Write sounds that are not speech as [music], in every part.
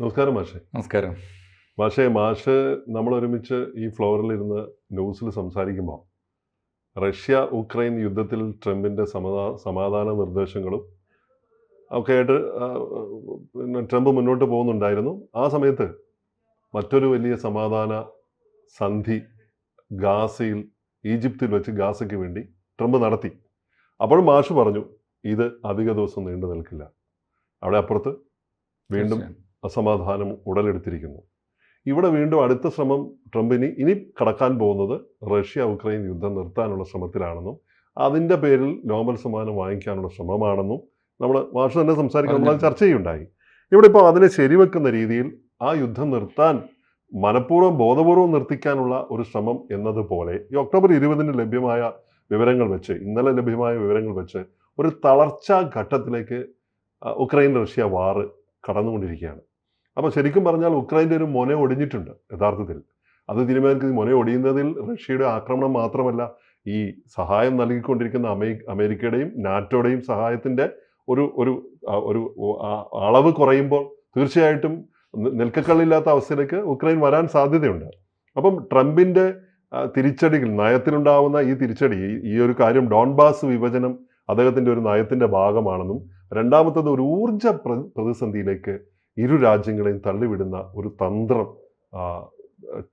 നമസ്കാരം മാഷേ. നമസ്കാരം. മാഷേ മാഷ് നമ്മൾ ഒരുമിച്ച് ഈ ഫ്ലോറിൽ ഫ്ലോറിലിരുന്ന് ന്യൂസിൽ സംസാരിക്കുമ്പോൾ റഷ്യ ഉക്രൈൻ യുദ്ധത്തിൽ ട്രംപിന്റെ സമാധാ സമാധാന നിർദ്ദേശങ്ങളും ഒക്കെ ആയിട്ട് പിന്നെ ട്രംപ് മുന്നോട്ട് പോകുന്നുണ്ടായിരുന്നു. ആ സമയത്ത് മറ്റൊരു വലിയ സമാധാന സന്ധി ഗാസയിൽ ഈജിപ്തിൽ വെച്ച് ഗാസയ്ക്ക് വേണ്ടി ട്രംപ് നടത്തി. അപ്പോൾ മാഷ് പറഞ്ഞു ഇത് അധിക ദിവസം നീണ്ടു നിൽക്കില്ല. അവിടെ അപ്പുറത്ത് വീണ്ടും. അസമാധാനം ഉടലെടുത്തിരിക്കുന്നു. ഇവിടെ വീണ്ടും അടുത്ത ശ്രമം ട്രംപിന് ഇനി കടക്കാൻ പോകുന്നത് റഷ്യ ഉക്രൈൻ യുദ്ധം നിർത്താനുള്ള ശ്രമത്തിലാണെന്നും അതിന്റെ പേരിൽ നോബൽ സമ്മാനം വാങ്ങിക്കാനുള്ള ശ്രമമാണെന്നും നമ്മൾ മാഷ് തന്നെ സംസാരിക്കാൻ നമ്മൾ ചർച്ച ചെയ്യുണ്ടായി ഇവിടെ ഇപ്പോൾ അതിനെ ശരിവെക്കുന്ന രീതിയിൽ ആ യുദ്ധം നിർത്താൻ മനഃപൂർവം ബോധപൂർവം നിർത്തിക്കാനുള്ള ഒരു ശ്രമം എന്നതുപോലെ ഈ ഒക്ടോബർ ഇരുപതിന് ലഭ്യമായ വിവരങ്ങൾ വെച്ച് ഇന്നലെ ലഭ്യമായ വിവരങ്ങൾ വെച്ച് ഒരു തളർച്ചാ ഘട്ടത്തിലേക്ക് ഉക്രൈൻ റഷ്യ വാറ് കടന്നുകൊണ്ടിരിക്കുകയാണ്. അപ്പോൾ ശരിക്കും പറഞ്ഞാൽ ഉക്രൈന്റെ ഒരു മൊന ഒടിഞ്ഞിട്ടുണ്ട് യഥാർത്ഥത്തിൽ. അത് തീരുമാനിക്കുന്നത് മൊന ഒടിയുന്നതിൽ റഷ്യയുടെ ആക്രമണം മാത്രമല്ല ഈ സഹായം നൽകിക്കൊണ്ടിരിക്കുന്ന അമേ അമേരിക്കയുടെയും നാറ്റോയുടെയും സഹായത്തിന്റെ ഒരു ഒരു ഒരു അളവ് കുറയുമ്പോൾ തീർച്ചയായിട്ടും നിൽക്കക്കള്ളില്ലാത്ത അവസ്ഥയിലേക്ക് ഉക്രൈൻ വരാൻ സാധ്യതയുണ്ട്. അപ്പം ട്രംപിന്റെ തിരിച്ചടികൾ നയത്തിലുണ്ടാവുന്ന ഈ തിരിച്ചടി ഈ ഒരു കാര്യം ഡോൺബാസ് വിഭജനം അദ്ദേഹത്തിന്റെ ഒരു നയത്തിന്റെ ഭാഗമാണെന്നും രണ്ടാമത്തത് ഒരു ഊർജ പ്രതിസന്ധിയിലേക്ക് ഇരു രാജ്യങ്ങളെയും തള്ളിവിടുന്ന ഒരു തന്ത്രം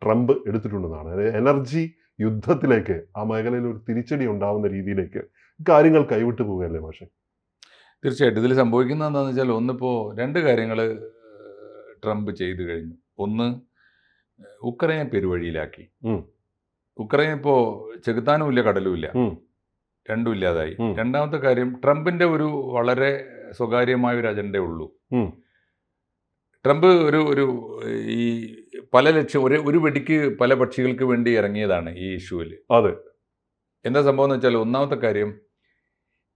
ട്രംപ് എടുത്തിട്ടുണ്ടെന്നാണ്. അതായത് എനർജി യുദ്ധത്തിലേക്ക് ആ മേഖലയിൽ ഒരു തിരിച്ചടി ഉണ്ടാവുന്ന രീതിയിലേക്ക് കാര്യങ്ങൾ കൈവിട്ടു പോവുകയല്ലേ പക്ഷേ തീർച്ചയായിട്ടും. ഇതിൽ സംഭവിക്കുന്നത് എന്താണെന്ന് വെച്ചാൽ ഒന്നിപ്പോൾ രണ്ട് കാര്യങ്ങൾ ട്രംപ് ചെയ്തു കഴിഞ്ഞു. ഒന്ന് ഉക്രൈനെ പെരുവഴിയിലാക്കി. ഉക്രൈൻ ഇപ്പോൾ ചെകുത്താനും ഇല്ല കടലും ഇല്ല. രണ്ടും ഇല്ലാതായി. രണ്ടാമത്തെ കാര്യം ട്രംപിന്റെ ഒരു വളരെ സ്വകാര്യമായ ഒരു അജണ്ടേ ഉള്ളൂ. ഉം. ട്രംപ് ഒരു ഒരു ഈ പല ലക്ഷ്യം ഒരു ഒരു വെടിക്ക് പല പക്ഷികൾക്ക് വേണ്ടി ഇറങ്ങിയതാണ് ഈ ഇഷ്യൂവിൽ. അത്. എന്താ സംഭവം എന്ന് വെച്ചാൽ ഒന്നാമത്തെ കാര്യം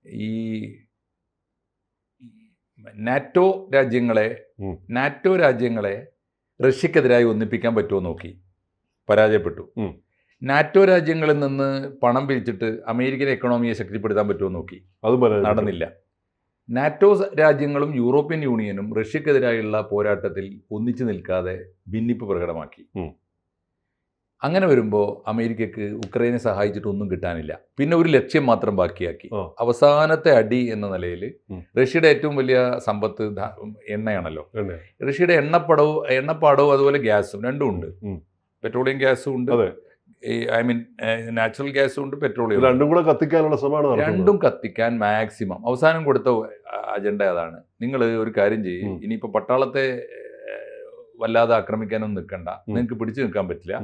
ഈ നാറ്റോ രാജ്യങ്ങളെ. നാറ്റോ രാജ്യങ്ങളെ റഷ്യക്കെതിരായി ഒന്നിപ്പിക്കാൻ പറ്റുമോ നോക്കി. പരാജയപ്പെട്ടു. നാറ്റോ രാജ്യങ്ങളിൽ നിന്ന് പണം പിരിച്ചിട്ട് അമേരിക്കൻ എക്കണോമിയെ ശക്തിപ്പെടുത്താൻ പറ്റുമോ നോക്കി. അത് നടന്നില്ല. നാറ്റോ രാജ്യങ്ങളും യൂറോപ്യൻ യൂണിയനും റഷ്യക്കെതിരായുള്ള പോരാട്ടത്തിൽ ഒന്നിച്ചു നിൽക്കാതെ ഭിന്നിപ്പ് പ്രകടമാക്കി. അങ്ങനെ വരുമ്പോൾ അമേരിക്കക്ക് ഉക്രൈനെ സഹായിച്ചിട്ട് ഒന്നും കിട്ടാനില്ല. പിന്നെ ഒരു ലക്ഷ്യം മാത്രം ബാക്കിയാക്കി. അവസാനത്തെ അടി എന്ന നിലയിൽ. റഷ്യയുടെ ഏറ്റവും വലിയ സമ്പത്ത് എണ്ണയാണല്ലോ. എണ്ണ. റഷ്യയുടെ എണ്ണപ്പടവും എണ്ണപ്പാടവും അതുപോലെ ഗ്യാസും രണ്ടും ഉണ്ട്. പെട്രോളിയം ഗ്യാസും ഉണ്ട്. അതെ. ഐ മീൻ നാച്ചുറൽ ഗ്യാസ് ഉണ്ട് പെട്രോളിയം രണ്ടും കൂടെ കത്തിക്കാനുള്ള ശ്രമമാണ് രണ്ടും കത്തിക്കാൻ മാക്സിമം അവസാനം കൊടുത്ത അജണ്ട അതാണ് നിങ്ങൾ ഒരു കാര്യം ചെയ്യും. ഇനിയിപ്പോൾ പട്ടാളത്തെ വല്ലാതെ ആക്രമിക്കാനൊന്നും നിൽക്കണ്ട നിങ്ങൾക്ക് പിടിച്ചു നിൽക്കാൻ പറ്റില്ല.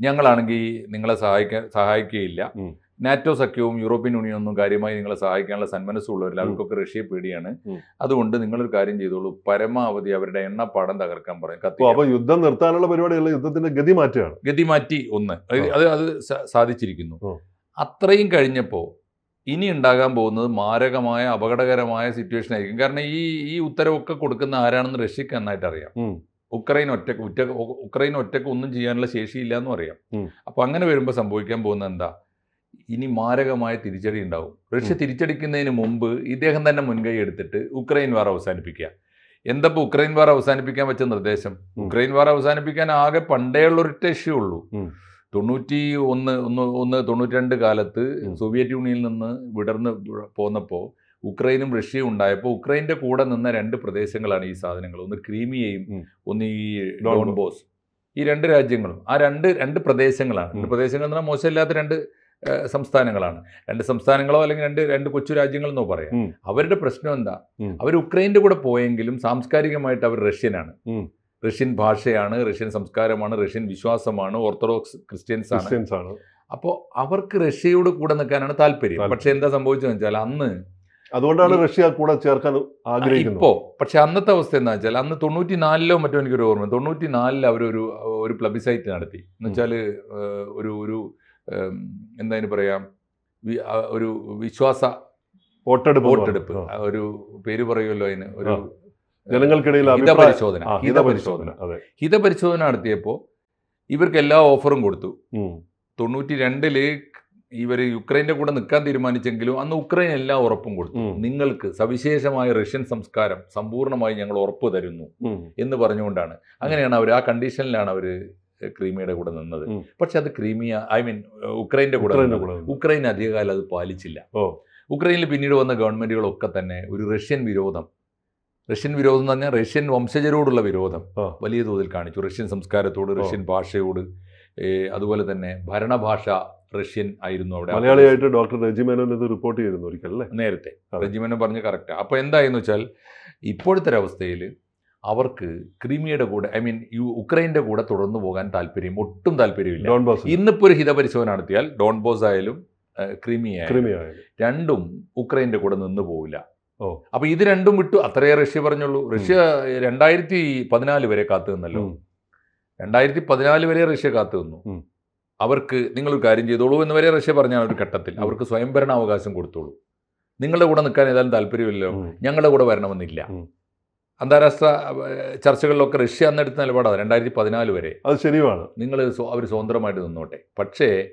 ഞങ്ങളാണെങ്കിൽ നിങ്ങളെ സഹായിക്ക സഹായിക്കുകയില്ല. നാറ്റോ സഖ്യവും യൂറോപ്യൻ യൂണിയനും ഒന്നും കാര്യമായി നിങ്ങളെ സഹായിക്കാനുള്ള സന്മനസ്സുള്ളവരില്ല. അവർക്കൊക്കെ റഷ്യയെ പേടിയാണ്. അതുകൊണ്ട് നിങ്ങളൊരു കാര്യം ചെയ്തോളൂ. പരമാവധി അവരുടെ എണ്ണപ്പാടം തകർക്കാൻ പറയും. കത്തി അപ്പോൾ അപ്പൊ യുദ്ധം നിർത്താനുള്ള പരിപാടിയല്ല യുദ്ധത്തിന്റെ ഗതി മാറ്റുകയാണ്. ഗതി മാറ്റി ഒന്ന്. അത് അത് സാധിച്ചിരിക്കുന്നു. അത്രയും കഴിഞ്ഞപ്പോൾ ഇനി ഉണ്ടാകാൻ പോകുന്നത് മാരകമായ അപകടകരമായ സിറ്റുവേഷൻ ആയിരിക്കും. കാരണം ഈ ഈ ഉത്തരവൊക്കെ കൊടുക്കുന്ന ആരാണെന്ന് റഷ്യക്ക് നന്നായിട്ട് അറിയാം. ഉക്രൈൻ ഒറ്റയ്ക്ക് ഉറ്റ ഉക്രൈൻ ഒറ്റയ്ക്ക് ഒന്നും ചെയ്യാനുള്ള ശേഷിയില്ല എന്നും അറിയാം അപ്പൊ അപ്പോൾ അങ്ങനെ വരുമ്പോൾ സംഭവിക്കാൻ പോകുന്നത് എന്താ? ഇനി മാരകമായ തിരിച്ചടി ഉണ്ടാവും. റഷ്യ. തിരിച്ചടിക്കുന്നതിന് മുമ്പ് ഇദ്ദേഹം തന്നെ മുൻകൈ എടുത്തിട്ട് ഉക്രൈൻ വാർ അവസാനിപ്പിക്കുക. എന്തപ്പോൾ ഉക്രൈൻ വാർ അവസാനിപ്പിക്കാൻ വെച്ച നിർദ്ദേശം? ഉക്രൈൻ വാർ അവസാനിപ്പിക്കാൻ ആകെ പണ്ടേ ഉള്ള ഒരൊറ്റ ഇഷ്യൂ ഉള്ളൂ. തൊണ്ണൂറ്റി ഒന്ന് ഒന്ന് ഒന്ന് തൊണ്ണൂറ്റി രണ്ട് കാലത്ത് സോവിയറ്റ് യൂണിയനിൽ നിന്ന് വിടർന്ന് പോന്നപ്പോൾ ഉക്രൈനും റഷ്യയും ഉണ്ടായപ്പോൾ ഉക്രൈന്റെ കൂടെ നിന്ന രണ്ട് പ്രദേശങ്ങളാണ് ഈ സാധനങ്ങൾ. ഒന്ന് ക്രീമിയയും ഒന്ന് ഈ ഡോൺ ഡോൺബോസ്. ഈ രണ്ട് രാജ്യങ്ങളും ആ രണ്ട് രണ്ട് പ്രദേശങ്ങളാണ്. രണ്ട്. പ്രദേശങ്ങൾ എന്ന് പറഞ്ഞാൽ മോശമില്ലാത്ത രണ്ട് സംസ്ഥാനങ്ങളാണ്. രണ്ട് സംസ്ഥാനങ്ങളോ അല്ലെങ്കിൽ രണ്ട് രണ്ട് കൊച്ചു രാജ്യങ്ങളെന്നോ പറയാം. അവരുടെ പ്രശ്നം എന്താ. അവർ ഉക്രൈന്റെ കൂടെ പോയെങ്കിലും സാംസ്കാരികമായിട്ട് അവർ റഷ്യനാണ്. റഷ്യൻ ഭാഷയാണ് റഷ്യൻ സംസ്കാരമാണ് റഷ്യൻ വിശ്വാസമാണ് ഓർത്തഡോക്സ് ക്രിസ്ത്യൻസ് ആണ്. ക്രിസ്ത്യൻസ് ആണ്. അപ്പോൾ അവർക്ക് റഷ്യയോട് കൂടെ നിൽക്കാനാണ് താല്പര്യം. പക്ഷേ എന്താ സംഭവിച്ചതെന്ന് വെച്ചാൽ അന്ന് അതുകൊണ്ടാണ് റഷ്യ കൂടെ ചേർക്കാൻ ആഗ്രഹിക്കുന്നത്. ഇപ്പോൾ പക്ഷെ അന്നത്തെ അവസ്ഥ എന്താ വെച്ചാൽ അന്ന് തൊണ്ണൂറ്റി നാലിലോ മറ്റോ എനിക്കൊരു ഓർമ്മ തൊണ്ണൂറ്റി നാലിൽ അവരൊരു ഒരു പ്ലബിസൈറ്റ് നടത്തി. എന്ന് വെച്ചാൽ ഒരു ഒരു ഉം, എന്താ പറയാം? ഒരു വിശ്വാസ വോട്ടെടുപ്പ്. വോട്ടെടുപ്പ് ഒരു പേര് പറയുമല്ലോ അതിന്. ഒരു. ജനങ്ങൾക്കിടയിൽ ഹിതപരിശോധന. ഹിതപരിശോധന. ഹിതപരിശോധന. നടത്തിയപ്പോൾ ഇവർക്ക് എല്ലാ ഓഫറും കൊടുത്തു. തൊണ്ണൂറ്റി രണ്ടിൽ ഇവർ യുക്രൈന്റെ കൂടെ നിൽക്കാൻ തീരുമാനിച്ചെങ്കിലും അന്ന് ഉക്രൈൻ എല്ലാ ഉറപ്പും കൊടുത്തു. നിങ്ങൾക്ക് സവിശേഷമായ റഷ്യൻ സംസ്കാരം സമ്പൂർണമായി ഞങ്ങൾ ഉറപ്പ് തരുന്നു. എന്ന് പറഞ്ഞുകൊണ്ടാണ്. അങ്ങനെയാണ് അവർ ആ കണ്ടീഷനിലാണ് അവർ ക്രീമിയയുടെ കൂടെ നിന്നത്. പക്ഷെ അത് ക്രീമിയ ഐ മീൻ ഉക്രൈന്റെ കൂടെ. ഉക്രൈൻ അധികകാലം അത് പാലിച്ചില്ല. ഉക്രൈനിൽ പിന്നീട് വന്ന ഗവൺമെന്റുകളൊക്കെ തന്നെ ഒരു റഷ്യൻ വിരോധം. റഷ്യൻ വിരോധം എന്ന് പറഞ്ഞാൽ റഷ്യൻ വംശജരോടുള്ള വിരോധം വലിയ തോതിൽ കാണിച്ചു. റഷ്യൻ സംസ്കാരത്തോട് റഷ്യൻ ഭാഷയോട് അതുപോലെ തന്നെ ഭരണഭാഷ റഷ്യൻ ആയിരുന്നു അവിടെ. മലയാളിയായിട്ട് ഡോക്ടർ റെജിമേനോൻ ഇത് റിപ്പോർട്ട് ചെയ്തിരുന്നു ഒരിക്കൽ അല്ലേ? നേരത്തെ. റെജിമേനോ പറഞ്ഞ് കറക്റ്റ്. അപ്പോൾ എന്തായെന്ന് വെച്ചാൽ ഇപ്പോഴത്തെ ഒരവസ്ഥയിൽ അവർക്ക് ക്രീമിയയുടെ കൂടെ ഐ മീൻ യു ഉക്രൈന്റെ കൂടെ തുടർന്നു പോകാൻ താല്പര്യം ഒട്ടും താല്പര്യമില്ല. ഡോൺ ബോസ് ഇന്നിപ്പോൾ ഒരു ഹിതപരിശോധന നടത്തിയാൽ ഡോൺ ബോസ് ആയാലും ക്രിമിയ ക്രീമിയ രണ്ടും ഉക്രൈന്റെ കൂടെ നിന്ന് പോവില്ല. ഓ. അപ്പൊ ഇത് രണ്ടും വിട്ടു. അത്രയേ റഷ്യ പറഞ്ഞുള്ളൂ. റഷ്യ രണ്ടായിരത്തി പതിനാല് വരെ കാത്തു നിന്നല്ലോ. രണ്ടായിരത്തി പതിനാല് വരെ റഷ്യ കാത്തു നിന്നു. അവർക്ക് നിങ്ങൾ കാര്യം ചെയ്തോളൂ എന്ന് വരെ റഷ്യ പറഞ്ഞാണ് ഒരു ഘട്ടത്തിൽ. അവർക്ക് സ്വയംഭരണാവകാശം കൊടുത്തോളൂ. നിങ്ങളുടെ കൂടെ നിൽക്കാൻ ഏതായാലും താല്പര്യമില്ലല്ലോ. ഞങ്ങളുടെ കൂടെ വരണമെന്നില്ല. അന്താരാഷ്ട്ര ചർച്ചകളിലൊക്കെ റഷ്യ അന്നെടുത്ത നിലപാടാണ് രണ്ടായിരത്തി പതിനാല് വരെ. അത് ശരിയാണ്. നിങ്ങൾ അവർ സ്വതന്ത്രമായിട്ട് നിന്നോട്ടെ. പക്ഷേ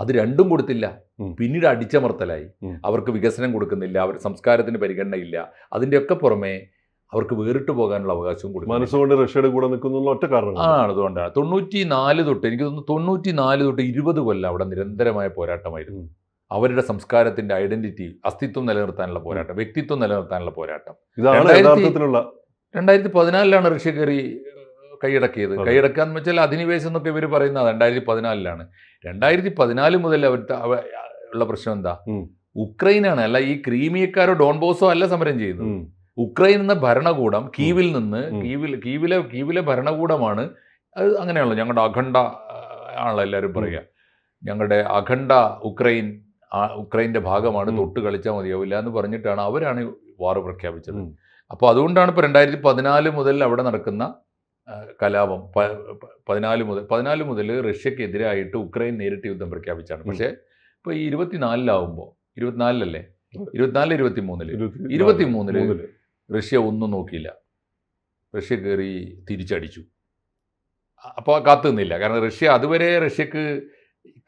അത് രണ്ടും കൊടുത്തില്ല. പിന്നീട് അടിച്ചമർത്തലായി. അവർക്ക് വികസനം കൊടുക്കുന്നില്ല അവർ സംസ്കാരത്തിന് പരിഗണനയില്ല. അതിന്റെയൊക്കെ പുറമെ അവർക്ക് വേറിട്ട് പോകാനുള്ള അവകാശവും കൊടുക്കും മനസ്സുകൊണ്ട് റഷ്യയുടെ കൂടെ നിൽക്കുന്ന ഒറ്റ കാരണം ആണ് അതുകൊണ്ടാണ്. തൊണ്ണൂറ്റി നാല് തൊട്ട് എനിക്ക് തോന്നുന്നു തൊണ്ണൂറ്റി നാല് തൊട്ട് ഇരുപത് കൊല്ലം അവിടെ നിരന്തരമായ പോരാട്ടമായിരുന്നു. അവരുടെ സംസ്കാരത്തിന്റെ ഐഡന്റിറ്റി അസ്തിത്വം നിലനിർത്താനുള്ള പോരാട്ടം വ്യക്തിത്വം നിലനിർത്താനുള്ള പോരാട്ടം. ഇതാണ് യഥാർത്ഥത്തിലുള്ള രണ്ടായിരത്തി പതിനാലിലാണ് ഋഷി കയറി കൈയടക്കിയത്. കൈയടക്കുക എന്ന് വെച്ചാൽ അധിനിവേശം എന്നൊക്കെ ഇവർ പറയുന്നത് രണ്ടായിരത്തി പതിനാലിലാണ് രണ്ടായിരത്തി പതിനാല് മുതൽ അവരുടെ ഉള്ള പ്രശ്നം എന്താ? ഉക്രൈൻ ഉക്രൈനാണ്. അല്ല ഈ ക്രീമിയക്കാരോ ഡോൺ ബോസോ അല്ല സമരം ചെയ്യുന്നത്. ഉക്രൈൻ എന്ന ഭരണകൂടം കീവിൽ നിന്ന് കീവിൽ കീവിലെ കീവിലെ ഭരണകൂടമാണ്. അത് അങ്ങനെയാണല്ലോ ഞങ്ങളുടെ അഖണ്ഡ ആണല്ലോ എല്ലാവരും പറയുക. ഞങ്ങളുടെ അഖണ്ഡ ഉക്രൈൻ ഉക്രൈന്റെ ഭാഗമാണ്. തൊട്ട് കളിച്ചാൽ മതിയാവില്ല എന്ന് പറഞ്ഞിട്ടാണ് അവരാണ് വാർ പ്രഖ്യാപിച്ചത്. അപ്പോൾ അതുകൊണ്ടാണ് ഇപ്പോൾ രണ്ടായിരത്തി പതിനാല് മുതൽ അവിടെ നടക്കുന്ന കലാപം. പതിനാല് മുതൽ പതിനാല് മുതൽ റഷ്യക്കെതിരായിട്ട് ഉക്രൈൻ നേരിട്ട് യുദ്ധം പ്രഖ്യാപിച്ചാണ് പക്ഷേ ഇപ്പോൾ ഈ ഇരുപത്തിനാലിലാവുമ്പോൾ ഇരുപത്തിനാലിലല്ലേ? ഇരുപത്തിനാലിൽ ഇരുപത്തിനാല് ഇരുപത്തി മൂന്നിൽ ഇരുപത്തി- മൂന്നിൽ മൂന്നിൽ. റഷ്യ ഒന്നും നോക്കിയില്ല. റഷ്യ കയറി തിരിച്ചടിച്ചു. അപ്പോൾ കാത്തു നിന്നില്ല. കാരണം റഷ്യ അതുവരെ റഷ്യക്ക്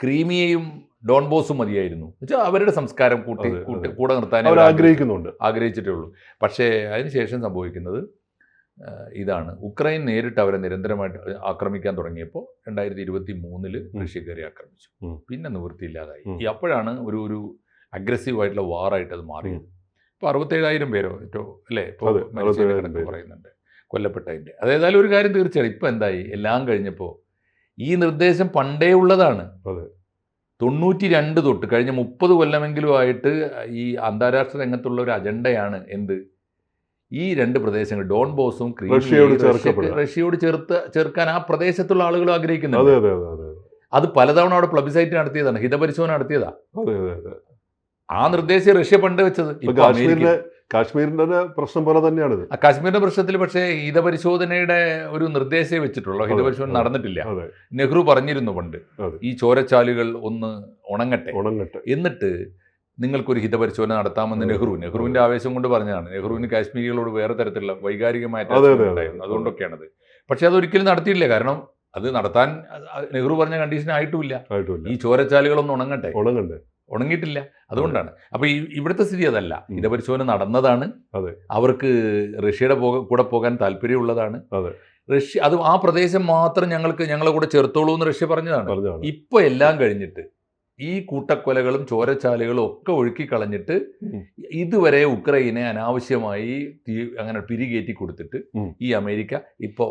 ക്രീമിയയും ഡോൺ ബോസും മതിയായിരുന്നു. വെച്ചാൽ അവരുടെ സംസ്കാരം കൂട്ടി കൂട്ടി. കൂടെ നിർത്താൻ അവർ ആഗ്രഹിക്കുന്നുണ്ട്. ആഗ്രഹിച്ചിട്ടേ ഉള്ളൂ. പക്ഷേ അതിനുശേഷം സംഭവിക്കുന്നത് ഇതാണ്. ഉക്രൈൻ നേരിട്ട് അവരെ നിരന്തരമായിട്ട് ആക്രമിക്കാൻ തുടങ്ങിയപ്പോൾ രണ്ടായിരത്തി ഇരുപത്തി മൂന്നിൽ. റഷ്യ കയറി ആക്രമിച്ചു. പിന്നെ നിവൃത്തിയില്ലാതായി. ഈ അപ്പോഴാണ് ഒരു ഒരു അഗ്രസീവ് ആയിട്ടുള്ള വാറായിട്ട് അത് മാറിയത്. ഇപ്പോൾ അറുപത്തേഴായിരം പേരോ ഏറ്റവും അല്ലേ? ഇപ്പോൾ അതെ, മരിച്ചതിന്റെ 67,000 കണക്ക് പേര്. പറയുന്നുണ്ട്. കൊല്ലപ്പെട്ടതിന്റെ അതേതായാലും ഒരു കാര്യം തീർച്ചയായും ഇപ്പം എന്തായി? എല്ലാം കഴിഞ്ഞപ്പോൾ ഈ നിർദ്ദേശം പണ്ടേ ഉള്ളതാണ്. അതെ. തൊണ്ണൂറ്റി രണ്ട് തൊട്ട് കഴിഞ്ഞ മുപ്പത് കൊല്ലമെങ്കിലും ആയിട്ട് ഈ അന്താരാഷ്ട്ര രംഗത്തുള്ള ഒരു അജണ്ടയാണ് എന്ത്? ഈ രണ്ട് പ്രദേശങ്ങൾ ഡോൺ ബോസും റഷ്യയോട് ചേർത്ത് ചേർക്കാൻ ആ പ്രദേശത്തുള്ള ആളുകൾ ആഗ്രഹിക്കുന്നുണ്ട്. അതെ പലതവണ അവിടെ പ്ലബിസൈറ്റ് നടത്തിയതാണ് ഹിതപരിശോധന നടത്തിയതാ. ആ നിർദ്ദേശം റഷ്യ പണ്ട് വെച്ചത്. കാശ്മീരിന്റെ പ്രശ്നം പോലെ തന്നെയാണിത് കാശ്മീരിന്റെ പ്രശ്നത്തിൽ പക്ഷേ ഹിതപരിശോധനയുടെ ഒരു നിർദ്ദേശമേ വെച്ചിട്ടുള്ളൂ. ഹിതപരിശോധന നടന്നിട്ടില്ല. നെഹ്റു പറഞ്ഞിരുന്നു പണ്ട് ഈ ചോരച്ചാലുകൾ ഒന്ന് ഉണങ്ങട്ടെ. ഉണങ്ങട്ടെ. എന്നിട്ട് നിങ്ങൾക്കൊരു ഹിതപരിശോധന നടത്താമെന്ന് നെഹ്റു. നെഹ്റുവിന്റെ ആവേശം കൊണ്ട് പറഞ്ഞതാണ്. നെഹ്റുവിന് കാശ്മീരികളോട് വേറെ തരത്തിലുള്ള വൈകാരികമായ അത് അത് ഉണ്ടായിരുന്നു. അതുകൊണ്ടൊക്കെയാണത്. പക്ഷെ അതൊരിക്കലും നടത്തിയില്ല. കാരണം അത് നടത്താൻ നെഹ്റു പറഞ്ഞ കണ്ടീഷൻ ആയിട്ടുമില്ല. ഈ ചോരച്ചാലുകളൊന്നും ഉണങ്ങട്ടെ. ഉണങ്ങണ്ടേ ഉണങ്ങിയിട്ടില്ല. അതുകൊണ്ടാണ്. അപ്പൊ ഈ ഇവിടുത്തെ സ്ഥിതി അതല്ല. ഹിതപരിശോധന നടന്നതാണ്. അവർക്ക് റഷ്യയുടെ കൂടെ പോകാൻ താല്പര്യമുള്ളതാണ്. റഷ്യ അത് ആ പ്രദേശം മാത്രം ഞങ്ങൾക്ക് ഞങ്ങളെ കൂടെ ചേർത്തോളൂ എന്ന് റഷ്യ പറഞ്ഞതാണ്. ഇപ്പൊ എല്ലാം കഴിഞ്ഞിട്ട് ഈ കൂട്ടക്കൊലകളും ചോരച്ചാലുകളും ഒക്കെ ഒഴുക്കി കളഞ്ഞിട്ട് ഇതുവരെ ഉക്രൈനെ അനാവശ്യമായി അങ്ങനെ പിരികേറ്റി കൊടുത്തിട്ട് ഈ അമേരിക്ക ഇപ്പോ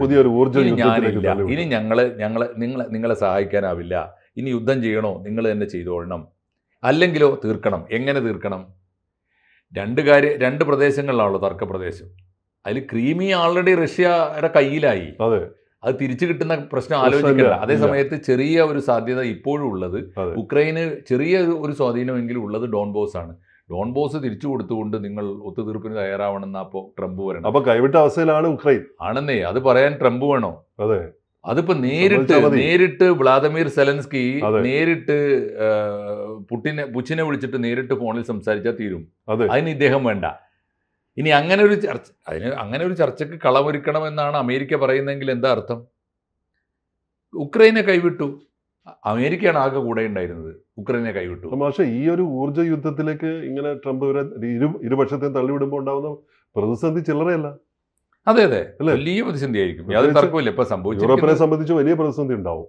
പുതിയൊരു ഊർജം ഞാനില്ല. ഇനി ഞങ്ങൾ ഞങ്ങളെ നിങ്ങളെ നിങ്ങളെ സഹായിക്കാനാവില്ല. ഇനി യുദ്ധം ചെയ്യണോ? നിങ്ങൾ തന്നെ ചെയ്തോളണം. അല്ലെങ്കിലോ തീർക്കണം. എങ്ങനെ തീർക്കണം? രണ്ട് കാര്യം രണ്ട് പ്രദേശങ്ങളിലാണല്ലോ തർക്ക പ്രദേശം അതിൽ ക്രീമി ആൾറെഡി റഷ്യയുടെ കയ്യിലായി. അതെ. അത് തിരിച്ചു കിട്ടുന്ന പ്രശ്നം ആലോചിക്കില്ല ആലോചിക്കണ്ട അതേ സമയത്ത് ചെറിയ ഒരു സാധ്യത ഇപ്പോഴും ഉള്ളത്. ഉക്രൈന് ചെറിയ ഒരു- സ്വാധീനമെങ്കിലും ഉള്ളത് ഡോൺ ബോസ് ആണ്. ഡോൺ ബോസ് തിരിച്ചു കൊടുത്തുകൊണ്ട് നിങ്ങൾ ഒത്തുതീർപ്പിന് തയ്യാറാവണമെന്ന് അപ്പോൾ ട്രംപ് വരണം അപ്പൊ കൈവിട്ട അവസ്ഥയിലാണ് ഉക്രൈൻ. ആണെന്നേ. അത് പറയാൻ ട്രംപ് വേണോ? അതെ. അതിപ്പോ നേരിട്ട് നേരിട്ട് വ്ളാദിമിർ സെലൻസ്കി നേരിട്ട് പുട്ടിനെ പുച്ചിനെ വിളിച്ചിട്ട് നേരിട്ട് ഫോണിൽ സംസാരിച്ചാൽ തീരും. അതെ. അതിന് ഇദ്ദേഹം വേണ്ട. ഇനി അങ്ങനെ ഒരു ചർച്ച അതിന് അങ്ങനെ ഒരു ചർച്ചയ്ക്ക് കളമൊരുക്കണമെന്നാണ് അമേരിക്ക പറയുന്നതെങ്കിൽ എന്താ അർത്ഥം? ഉക്രൈനെ കൈവിട്ടു. അമേരിക്കയാണ് ആകെ കൂടെ ഉണ്ടായിരുന്നത്. ഉക്രൈനെ കൈവിട്ടു. പക്ഷേ ഈ ഒരു ഊർജ യുദ്ധത്തിലേക്ക് ഇങ്ങനെ ട്രംപ് ഇവരെ ഇരു ഇരുപക്ഷത്തെയും തള്ളിവിടുമ്പോൾ ഉണ്ടാകുന്ന പ്രതിസന്ധി ചില്ലറയല്ല. അതെ അതെ. വലിയ പ്രതിസന്ധി ആയിരിക്കും യാതൊരു തർക്കമില്ല ഇപ്പൊ യൂറോപ്പിനെ സംബന്ധിച്ച് വലിയ പ്രതിസന്ധി ഉണ്ടാവും.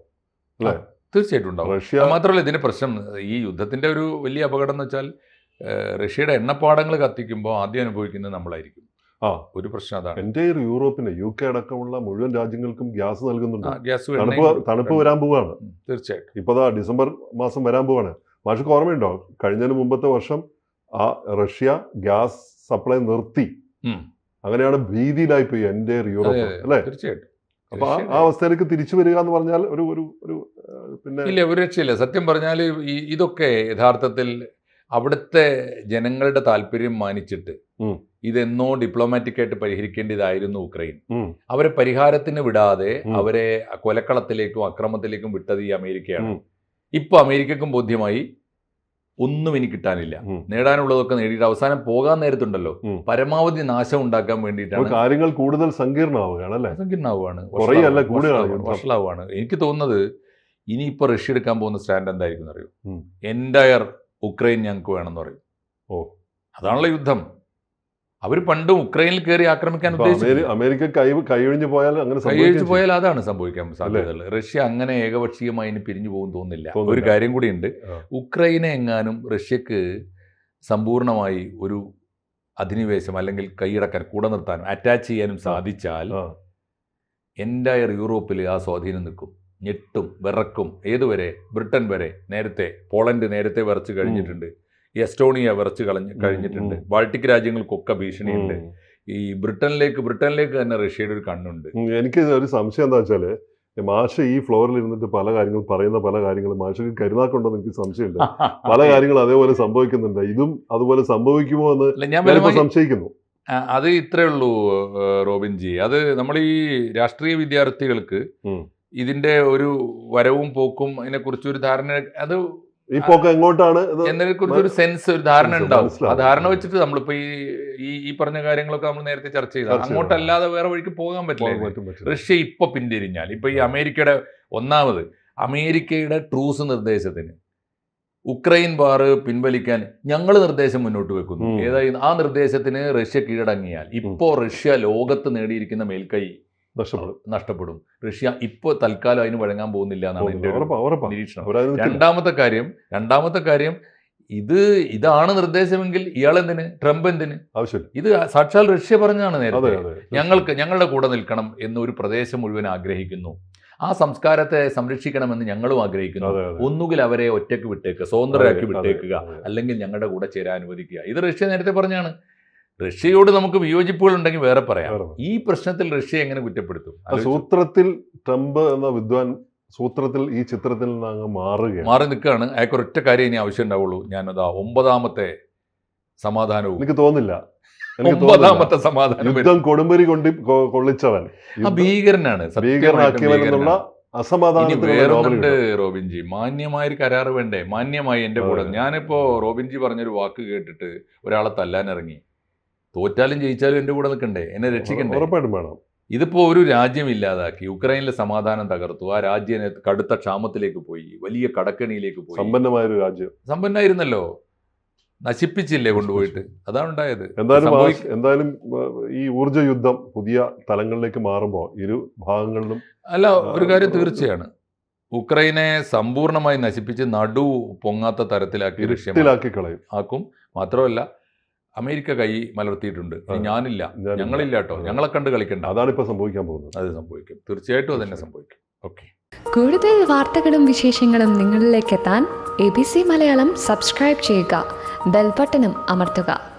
അല്ലേ? തീർച്ചയായിട്ടും ഉണ്ടാവും. റഷ്യ മാത്രമല്ല ഇതിന്റെ പ്രശ്നം ഈ യുദ്ധത്തിന്റെ ഒരു വലിയ അപകടം എന്ന് വെച്ചാൽ റഷ്യയുടെ എണ്ണപ്പാടങ്ങൾ കത്തിക്കുമ്പോൾ ആദ്യം അനുഭവിക്കുന്നത് നമ്മളായിരിക്കും. ആ. ഒരു പ്രശ്നം അതാണ്. എന്റെ യൂറോപ്പിന് യു കെ അടക്കമുള്ള മുഴുവൻ രാജ്യങ്ങൾക്കും ഗ്യാസ് നൽകുന്നുണ്ട്. ഗ്യാസ് തണുപ്പ് തണുപ്പ് വരാൻ പോവാണ്. തീർച്ചയായിട്ടും. ഇപ്പതാ ഡിസംബർ മാസം വരാൻ പോവാണ്. മാഷക്ക് ഓർമ്മയുണ്ടോ? കഴിഞ്ഞതിന് മുമ്പത്തെ വർഷം ആ റഷ്യ ഗ്യാസ് സപ്ലൈ നിർത്തി. അങ്ങനെയാണ് ഭീതിയിലായി പോയി എന്റെ യൂറോപ്പ് അല്ലേ? തീർച്ചയായിട്ടും അപ്പൊ ആ- അവസ്ഥയിലേക്ക് തിരിച്ചു വരിക എന്ന് പറഞ്ഞാൽ ഒരു ഒരു ഒരു പിന്നെ ഇല്ല ഒരു രക്ഷയില്ല. സത്യം പറഞ്ഞാൽ ഈ ഇതൊക്കെ യഥാർത്ഥത്തിൽ അവിടുത്തെ ജനങ്ങളുടെ താല്പര്യം മാനിച്ചിട്ട്. ഇതെന്നോ ഡിപ്ലോമാറ്റിക് ആയിട്ട് പരിഹരിക്കേണ്ടതായിരുന്നു ഉക്രൈൻ. അവരെ പരിഹാരത്തിന് വിടാതെ അവരെ കൊലക്കളത്തിലേക്കും അക്രമത്തിലേക്കും വിട്ടത് ഈ അമേരിക്കയാണ്. ഇപ്പൊ അമേരിക്കക്കും ബോധ്യമായി ഒന്നും എനിക്ക് കിട്ടാനില്ല. നേടാനുള്ളതൊക്കെ നേടിയിട്ട് അവസാനം പോകാൻ നേരത്തുണ്ടല്ലോ. പരമാവധി നാശം ഉണ്ടാക്കാൻ വേണ്ടിയിട്ടാണ് കാര്യങ്ങൾ കൂടുതൽ സങ്കീർണമാവുകയാണ് അല്ലേ? സങ്കീർണമാവുകയാണ്. വഷളാവുകയാണ്, എനിക്ക് തോന്നുന്നത് ഇനിയിപ്പോൾ റഷ്യ എടുക്കാൻ പോകുന്ന സ്റ്റാൻഡ് എന്തായിരിക്കും അറിയൂ? എന്റയർ ഉക്രൈൻ ഞങ്ങൾക്ക് വേണമെന്ന് പറയും. ഓ. അതാണല്ലോ യുദ്ധം. അവർ പണ്ട് ഉക്രൈനിൽ കയറി ആക്രമിക്കാൻ ഉദ്ദേശിച്ചു അമേരിക്ക കൈ കൈയൊഴിഞ്ഞു പോയാൽ അങ്ങനെ കൈയഴിച്ച് പോയാൽ അതാണ് സംഭവിക്കാൻ സാധ്യതകൾ. റഷ്യ അങ്ങനെ ഏകപക്ഷീയമായി ഇനി പിരിഞ്ഞു പോകും തോന്നുന്നില്ല. ഒരു കാര്യം കൂടിയുണ്ട്. ഉക്രൈനെ എങ്ങാനും റഷ്യക്ക് സമ്പൂർണമായി ഒരു അധിനിവേശം അല്ലെങ്കിൽ കൈയടക്കാൻ കൂടെ നിർത്താനും അറ്റാച്ച് ചെയ്യാനും സാധിച്ചാൽ എന്റയർ യൂറോപ്പിൽ ആ സ്വാധീനം നിൽക്കും. ഞെട്ടും വിറക്കും. ഏതുവരെ? ബ്രിട്ടൻ വരെ. നേരത്തെ പോളണ്ട് നേരത്തെ വിറച്ച് കഴിഞ്ഞിട്ടുണ്ട്. എസ്റ്റോണിയ വിറച്ച് കളഞ്ഞ് കഴിഞ്ഞിട്ടുണ്ട്. ബാൾട്ടിക് രാജ്യങ്ങൾക്കൊക്കെ ഭീഷണിയുണ്ട്. ഈ ബ്രിട്ടനിലേക്ക് ബ്രിട്ടനിലേക്ക് തന്നെ റഷ്യയുടെ ഒരു കണ്ണുണ്ട്. എനിക്ക് ഒരു സംശയം എന്താ വെച്ചാൽ മാഷ ഈ ഫ്ലോറിൽ ഇരുന്നിട്ട് പല കാര്യങ്ങളും പറയുന്ന പല കാര്യങ്ങളും മാഷക്ക് കരുതാക്കുണ്ടോന്ന് എനിക്ക് സംശയമുണ്ട് [laughs] പല കാര്യങ്ങളും അതേപോലെ സംഭവിക്കുന്നുണ്ട്. ഇതും അതുപോലെ സംഭവിക്കുമോ എന്ന് ഞാൻ സംശയിക്കുന്നു. അത് ഇത്രേ ഉള്ളൂ റോബിൻജി റോബിൻ ജി. അത് നമ്മൾ ഈ രാഷ്ട്രീയ വിദ്യാർത്ഥികൾക്ക് ഇതിന്റെ ഒരു വരവും പോക്കും അതിനെക്കുറിച്ച് ഒരു ധാരണ അത് ഈ പോക്ക് എങ്ങോട്ടാണ് എന്നതിനെ കുറിച്ച് ഒരു സെൻസ് ഒരു ധാരണ ഉണ്ടാവും. ആ ധാരണ വെച്ചിട്ട് നമ്മളിപ്പോ ഈ ഈ ഈ പറഞ്ഞ കാര്യങ്ങളൊക്കെ നമ്മൾ നേരത്തെ ചർച്ച ചെയ്ത അങ്ങോട്ടല്ലാതെ വേറെ വഴിക്ക് പോകാൻ പറ്റില്ല. റഷ്യ ഇപ്പൊ പിന്തിരിഞ്ഞാൽ ഇപ്പൊ ഈ അമേരിക്കയുടെ ഒന്നാമത് അമേരിക്കയുടെ ട്രൂസ് നിർദ്ദേശത്തിന് ഉക്രൈൻ വാർ പിൻവലിക്കാൻ ഞങ്ങൾ നിർദ്ദേശം മുന്നോട്ട് വെക്കുന്നു. ഏതായി ആ നിർദ്ദേശത്തിന് റഷ്യ കീഴടങ്ങിയാൽ ഇപ്പോ റഷ്യ ലോകത്ത് നേടിയിരിക്കുന്ന മേൽക്കൈ നഷ്ടപ്പെടും. നഷ്ടപ്പെടും. റഷ്യ ഇപ്പോ തൽക്കാലം അതിന് വഴങ്ങാൻ പോകുന്നില്ല എന്നാണ് എന്റെ ഒരു നിരീക്ഷണം. രണ്ടാമത്തെ കാര്യം രണ്ടാമത്തെ കാര്യം ഇത് ഇതാണ് നിർദ്ദേശമെങ്കിൽ ഇയാൾ എന്തിന്? ട്രംപ് എന്തിന്? ആവശ്യമില്ല. ഇത് സാക്ഷാൽ റഷ്യ പറഞ്ഞാണ് നേരത്തെ. ഞങ്ങൾക്ക് ഞങ്ങളുടെ കൂടെ നിൽക്കണം എന്നൊരു ഒരു പ്രദേശം മുഴുവൻ ആഗ്രഹിക്കുന്നു. ആ സംസ്കാരത്തെ സംരക്ഷിക്കണമെന്ന് ഞങ്ങളും ആഗ്രഹിക്കുന്നു. ഒന്നുകിൽ അവരെ ഒറ്റയ്ക്ക് വിട്ടേക്കുക സ്വതന്ത്രരാക്കി വിട്ടേക്കുക അല്ലെങ്കിൽ ഞങ്ങളുടെ കൂടെ ചേരാൻ അനുവദിക്കുക. ഇത് റഷ്യ നേരത്തെ പറഞ്ഞാണ്. റഷ്യയോട് നമുക്ക് വിയോജിപ്പുകൾ ഉണ്ടെങ്കിൽ വേറെ പറയാം. ഈ പ്രശ്നത്തിൽ റഷ്യ എങ്ങനെ കുറ്റപ്പെടുത്തും? സൂത്രത്തിൽ ട്രംപ് എന്ന വിദ്വാൻ സൂത്രത്തിൽ ഈ ചിത്രത്തിൽ നിന്ന് അങ്ങ് മാറുകയാണ്. മാറി നിൽക്കുകയാണ്. അയാൾക്ക് ഒറ്റ കാര്യം ഇനി ആവശ്യം ഉണ്ടാവുള്ളൂ. ഞാനതാ ഒമ്പതാമത്തെ സമാധാനവും. എനിക്ക് തോന്നില്ല ഒമ്പതാമത്തെ സമാധാനം യുദ്ധം കൊടുമ്പരി കൊണ്ട് കൊള്ളിച്ചവൻ. ഭീകരനാണ്. വേറൊന്നുണ്ട് റോബിൻജി. മാന്യമായ ഒരു കരാറ് വേണ്ടേ? മാന്യമായി എന്റെ കൂടെ. ഞാനിപ്പോ റോബിൻജി പറഞ്ഞൊരു വാക്ക് കേട്ടിട്ട് ഒരാളെ തല്ലാൻ ഇറങ്ങി. തോറ്റാലും ജയിച്ചാലും എന്റെ കൂടെ നിൽക്കണ്ടേ? എന്നെ രക്ഷിക്കണ്ടേ? ഉറപ്പായിട്ടും വേണം. ഇതിപ്പോ ഒരു രാജ്യം ഇല്ലാതാക്കി യുക്രൈനിലെ സമാധാനം തകർത്തു ആ രാജ്യം കടുത്ത ക്ഷാമത്തിലേക്ക് പോയി വലിയ കടക്കണിയിലേക്ക് പോയി. സമ്പന്നമായ ഒരു രാജ്യം. സമ്പന്നായിരുന്നല്ലോ. നശിപ്പിച്ചില്ലേ കൊണ്ടുപോയിട്ട്? അതാണ് ഉണ്ടായത് എന്തായാലും എന്തായാലും ഈ ഊർജ യുദ്ധം പുതിയ തലങ്ങളിലേക്ക് മാറുമ്പോൾ ഇരു ഭാഗങ്ങളിലും അല്ല ഒരു കാര്യം തീർച്ചയാണ്. ഉക്രൈനെ സമ്പൂർണമായി നശിപ്പിച്ച് നടു പൊങ്ങാത്ത തരത്തിലാക്കി കളയും. ആക്കും. മാത്രമല്ല അമേരിക്ക കൈ മലർത്തിയിട്ടുണ്ട്. ഞാനില്ല. ഞങ്ങളില്ല കേട്ടോ. ഞങ്ങളെ കണ്ട് കളിക്കണ്ട. അതാണ് ഇപ്പൊ സംഭവിക്കാൻ പോകുന്നത്. അത് സംഭവിക്കും. തീർച്ചയായിട്ടും അതന്നെ തന്നെ സംഭവിക്കും. ഓക്കെ. കൂടുതൽ വാർത്തകളും വിശേഷങ്ങളും നിങ്ങളിലേക്ക് എത്താൻ A B C Malayalam subscribe ചെയ്യുക. ബെൽബട്ടനും അമർത്തുക.